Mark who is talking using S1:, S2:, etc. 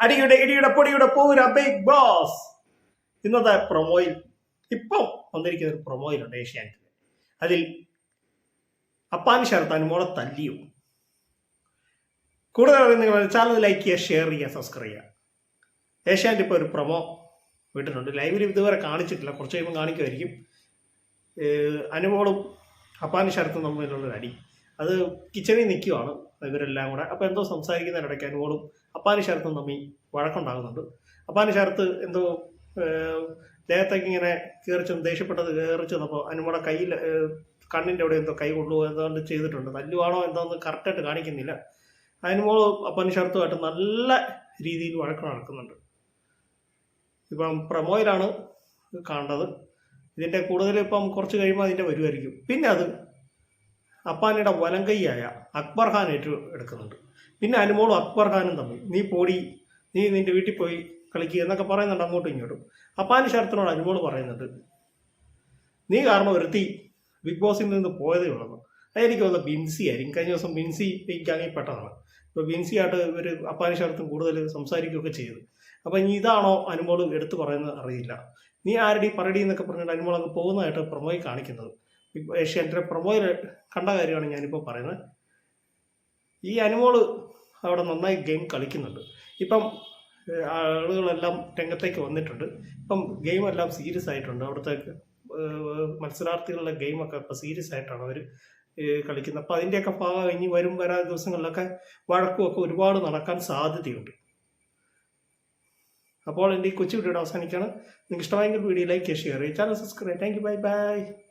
S1: അടിയുടെ ഇടിയുടെ പൊടിയുടെ പൂര ബിഗ് ബോസ് ഇന്നത്തെ പ്രൊമോയിൽ ഇപ്പം വന്നിരിക്കുന്ന ഒരു പ്രൊമോയിലുണ്ട് ഏഷ്യാനെറ്റിൽ അതിൽ അപ്പാൻ ശരത്ത് മോളെ തല്ലിയോ? കൂടുതൽ അറിയുന്ന ചാനൽ ലൈക്ക് ചെയ്യുക ഷെയർ ചെയ്യുക സബ്സ്ക്രൈബ് ചെയ്യുക. ഏഷ്യാനെറ്റ് ഇപ്പോൾ ഒരു പ്രൊമോ വിട്ടിട്ടുണ്ട്. ലൈവിൽ ഇതുവരെ കാണിച്ചിട്ടില്ല. കുറച്ച് കഴിയുമ്പോൾ കാണിക്കുമായിരിക്കും. അനുമോളും അപ്പാൻ ശരത്തും തമ്മിലുള്ളൊരു അടി. അത് കിച്ചണിൽ നിൽക്കുവാണ് ഇവരെല്ലാം കൂടെ. അപ്പോൾ എന്തോ സംസാരിക്കുന്നതിനിടയ്ക്ക് അനുമോളും അപ്പാനി ശരത്തും തമ്മിൽ വഴക്കുണ്ടാകുന്നുണ്ട്. അപ്പാനി ശരത്ത് എന്തോ ദേഹത്തേക്ക് ഇങ്ങനെ കയറി ചെന്ന് ദേഷ്യപ്പെട്ടത് കയറി ചെന്നപ്പോൾ അനുമോടെ കയ്യിൽ കണ്ണിന്റെ അവിടെ എന്തോ കൈ കൊണ്ടുപോകുക എന്താണ്ട് ചെയ്തിട്ടുണ്ട്. തല്ലുവാണോ എന്താണെന്ന് കറക്റ്റായിട്ട് കാണിക്കുന്നില്ല. അനുമോൾ അപ്പാനി ശരത്തുമായിട്ട് നല്ല രീതിയിൽ വഴക്ക് നടക്കുന്നുണ്ട്. ഇപ്പം പ്രമോയിലാണ് കാണേണ്ടത് ഇതിന്റെ കൂടുതൽ ഇപ്പം കുറച്ച് കഴിയുമ്പോൾ അതിന്റെ വരുമായിരിക്കും പിന്നെ അത് അപ്പാനിയുടെ വലങ്കയ്യായ അക്ബർ ഖാൻ ഏറ്റു എടുക്കുന്നുണ്ട്. പിന്നെ അനുമോളും അക്ബർ ഖാനും തമ്മിൽ. നീ പോടി നീ നിന്റെ വീട്ടിൽ പോയി കളിക്കുക എന്നൊക്കെ പറയുന്നുണ്ട് അങ്ങോട്ടും ഇങ്ങോട്ടും. അപ്പാനി ശരത്തിനോട് അനുമോൾ പറയുന്നുണ്ട് നീ കാരണം ഒരുത്തി ബിഗ് ബോസിൽ നിന്ന് പോയതേ ഉള്ളൂ. അതെനിക്ക് തോന്നുന്നത് ബിൻസി ആയിരിക്കും. കഴിഞ്ഞ ദിവസം ബിൻസി ഗ്യാങ്ങിൽ പെട്ടതാണ്. ഇപ്പോൾ ബിൻസിയായിട്ട് ഇവർ അപ്പാനി ശരത്തും കൂടുതൽ സംസാരിക്കുകയൊക്കെ ചെയ്തു. അപ്പം ഇനി ഇതാണോ അനുമോൾ എടുത്തു പറയുന്നത് അറിയില്ല. നീ ആരടി പറടി എന്നൊക്കെ പറഞ്ഞിട്ട് അനുമോൾ അങ്ങ് പോകുന്നതായിട്ട് പ്രൊമോയിൽ കാണിക്കുന്നത്. ബിഗ് ഏഷ്യാന്റെ പ്രൊമോയിൽ കണ്ട കാര്യമാണ് ഞാനിപ്പോൾ പറയുന്നത്. ഈ അനുമോൾ അവിടെ നന്നായി ഗെയിം കളിക്കുന്നുണ്ട്. ഇപ്പം ആളുകളെല്ലാം രംഗത്തേക്ക് വന്നിട്ടുണ്ട്. ഇപ്പം ഗെയിമെല്ലാം സീരിയസ് ആയിട്ടുണ്ട്. അവിടുത്തെ മത്സരാർത്ഥികളുടെ ഗെയിമൊക്കെ ഇപ്പം സീരിയസ് ആയിട്ടാണ് അവർ കളിക്കുന്നത്. അപ്പം അതിന്റെയൊക്കെ ഭാഗം ഇനി വരും വരാ ദിവസങ്ങളിലൊക്കെ വഴക്കുമൊക്കെ ഒരുപാട് നടക്കാൻ സാധ്യതയുണ്ട്. അപ്പോൾ എന്റെ ഈ കൊച്ചു വീഡിയോ അവസാനിക്കുകയാണ് നിങ്ങൾക്ക് ഇഷ്ടമായെങ്കിൽ വീഡിയോ ലൈക്ക് ഷെയർ ചെയ്യുക channel subscribe. Thank you. Bye bye.